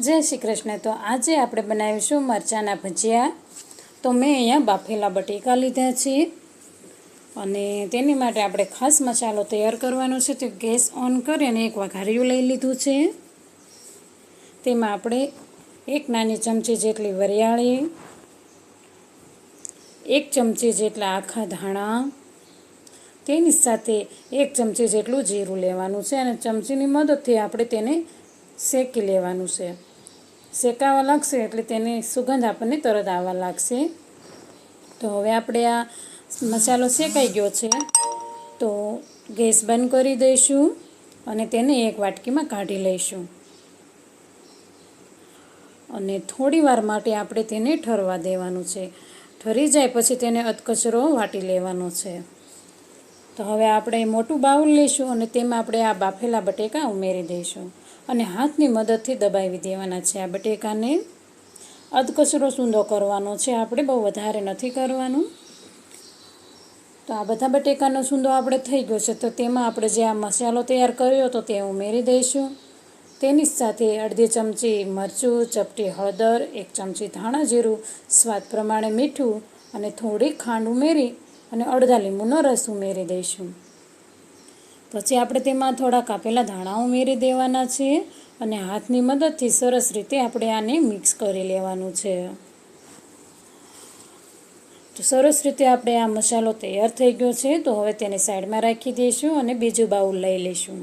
જય શ્રી કૃષ્ણ. તો આજે આપણે બનાવીશું મરચાંના ભજીયા. તો મેં અહીંયા બાફેલા બટેકા લીધા છે અને તેની માટે આપણે ખાસ મસાલો તૈયાર કરવાનો છે. તો ગેસ ઓન કરી અને એક વઘાર્યું લઈ લીધું છે. તેમાં આપણે એક નાની ચમચી જેટલી વરિયાળી, એક ચમચી જેટલા આખા ધાણા, તેની સાથે એક ચમચી જેટલું જીરું લેવાનું છે અને ચમચીની મદદથી આપણે તેને શેકી લેવાનું છે. શેકાવા લાગશે એટલે તેની સુગંધ આપણને તરત આવવા લાગશે. તો હવે આપણે આ મસાલો શેકાઈ ગયો છે. તો ગેસ બંધ કરી દઈશું અને તેને એક વાટકીમાં કાઢી લઈશું. અને થોડી વાર માટે આપણે તેને ઠરવા દેવાનું છે. ઠરી જાય પછી તેને અધકચરો વાટી લેવાનો છે. તો હવે આપણે મોટું બાઉલ લઈશું અને તેમાં આપણે આ બાફેલા બટેકા ઉમેરી દઈશું. અને હાથની મદદથી દબાવી દેવાના છે આ બટેકાને. અધકચરો સૂંદો કરવાનો છે. આપણે બહુ વધારે નથી કરવાનું. તો આ બધા બટેકાનો સૂંદો આપણે થઈ ગયો છે. તો તેમાં આપણે જે આ મસાલો તૈયાર કર્યો હતો તે ઉમેરી દઈશું. તેની સાથે અડધી ચમચી મરચું, ચપટી હળદર, એક ચમચી ધાણા જીરું, સ્વાદ પ્રમાણે મીઠું અને થોડી ખાંડ ઉમેરી અને અડધા લીંબુનો રસ ઉમેરી દઈશું. પછી આપણે તેમાં થોડા કાપેલા ધાણા ઉમેરી દેવાના છે અને હાથની મદદથી સરસ રીતે આપણે આને મિક્સ કરી લેવાનું છે. તો સરસ રીતે આપણે આ મસાલો તૈયાર થઈ ગયો છે, તો હવે તેને સાઈડમાં રાખી દઈશું અને બીજું બાઉલ લઈ લઈશું.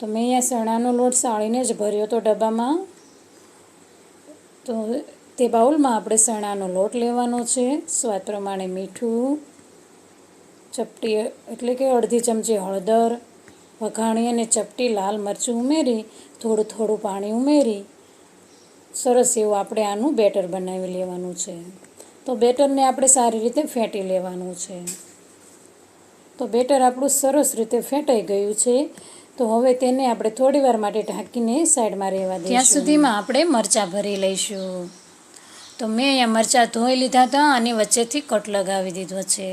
તો મેં અહીંયા ચણાનો લોટ સાળીને જ ભર્યો તો ડબ્બામાં. તો તે બાઉલમાં આપણે ચણાનો લોટ લેવાનો છે. સ્વાદ પ્રમાણે મીઠું ચપટી એટલે કે અડધી ચમચી હળદર વઘાણી અને ચપટી લાલ મરચું ઉમેરી થોડું થોડું પાણી ઉમેરી સરસ એવું આપણે આનું બેટર બનાવી લેવાનું છે. તો બેટરને આપણે સારી રીતે ફેંટી લેવાનું છે. તો બેટર આપણું સરસ રીતે ફેંટાઈ ગયું છે. તો હવે તેને આપણે થોડી વાર માટે ઢાંકીને સાઈડમાં રહેવા દઈશું. ત્યાં સુધીમાં આપણે મરચાં ભરી લઈશું. તો મેં અહીંયા મરચાં ધોઈ લીધા હતા અને વચ્ચેથી કટ લગાવી દીધો છે.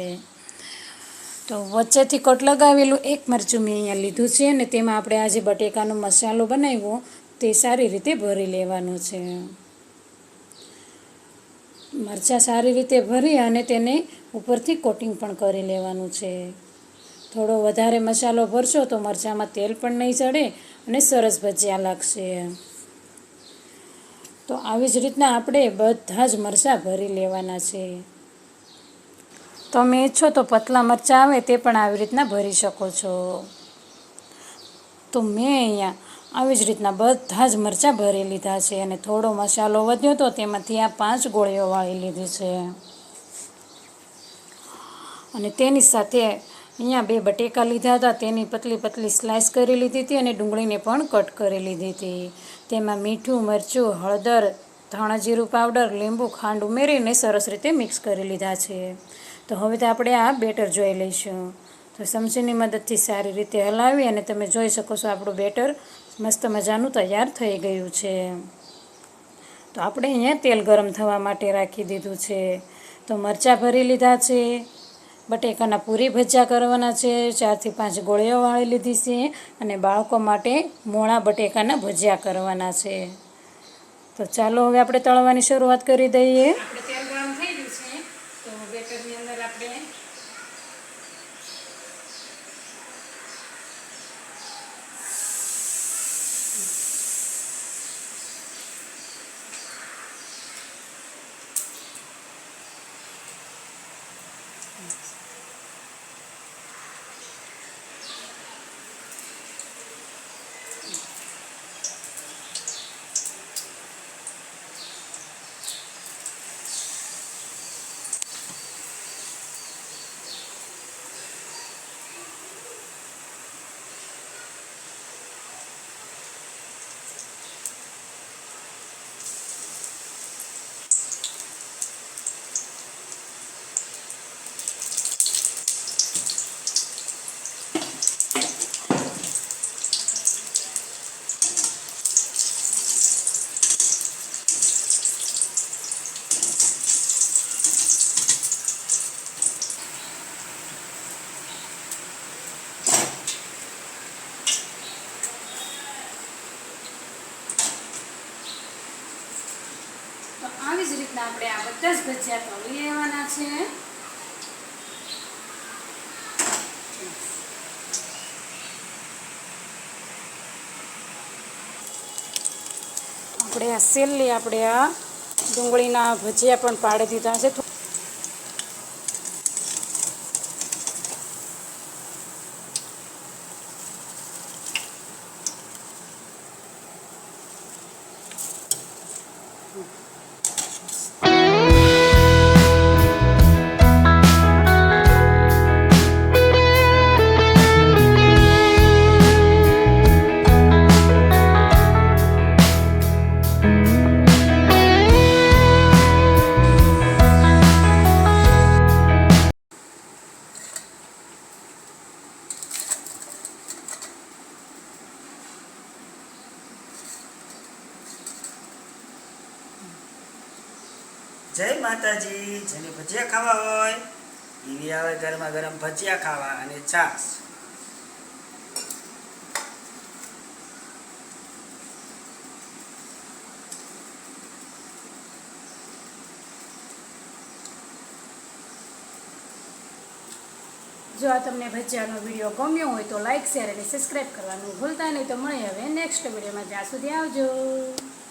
તો વચ્ચેથી કટ લગાવેલું એક મરચું મેં અહીંયા લીધું છે અને તેમાં આપણે આજે બટેકાનો મસાલો બનાવ્યો, તે સારી રીતે ભરી લેવાનો છે. મરચાં સારી રીતે ભરી અને તેને ઉપરથી કોટિંગ પણ કરી લેવાનું છે. થોડો વધારે મસાલો ભરશો તો મરચાંમાં તેલ પણ નહીં ચડે અને સરસ ભજીયા લાગશે. તો આવી જ રીતના આપણે બધા જ મરચાં ભરી લેવાના છે. તમે ઈચ્છો તો પતલા મરચાં આવે તે પણ આવી રીતના ભરી શકો છો. તો મેં અહીંયા આવી જ રીતના બધા જ મરચાં ભરી લીધા છે અને થોડો મસાલો વધ્યો તો તેમાંથી આ પાંચ ગોળીઓ વાળી લીધી છે. અને તેની સાથે અહીંયા બે બટેકા લીધા હતા, તેની પતલી પતલી સ્લાઇસ કરી લીધી હતી અને ડુંગળીને પણ કટ કરી લીધી હતી. તેમાં મીઠું, મરચું, હળદર, ધાણાજીરું પાવડર લીંબુ, ખાંડ ઉમેરીને સરસ રીતે મિક્સ કરી લીધા છે. તો હવે તો આપણે આ બેટર જોઈ લઈશું. તો ચમચીની મદદથી સારી રીતે હલાવી અને તમે જોઈ શકો છો આપણું બેટર મસ્ત મજાનું તૈયાર થઈ ગયું છે. તો આપણે અહીંયા તેલ ગરમ થવા માટે રાખી દીધું છે. તો મરચાં ભરી લીધા છે. બટેકાના પૂરી ભજીયા કરવાના છે, ચારથી પાંચ ગોળીઓ વાળી લીધી છે અને બાળકો માટે મોણા બટેકાના ભજીયા કરવાના છે. તો ચાલો હવે આપણે તળવાની શરૂઆત કરી દઈએ. રીતના આપણે આ બધા જ ભજીયા તળી લેવાના છે. આપણે આ સેલ્લી આપણે આ ડુંગળીના ભજીયા પણ પાડી દીધા છે. જય માતાજી, જેને ભજીયા ખાવા હોય એવી આવે ગરમા ગરમ ભજીયા ખાવા અને છાશ. જો આ તમને ભજીયાનો વીડિયો ગમ્યો હોય તો લાઇક શેર અને સબસ્ક્રાઈબ કરવાનું ભૂલતા નહીં. તો મળે હવે નેક્સ્ટ વિડીયોમાં. જ્યાં સુધી આવજો.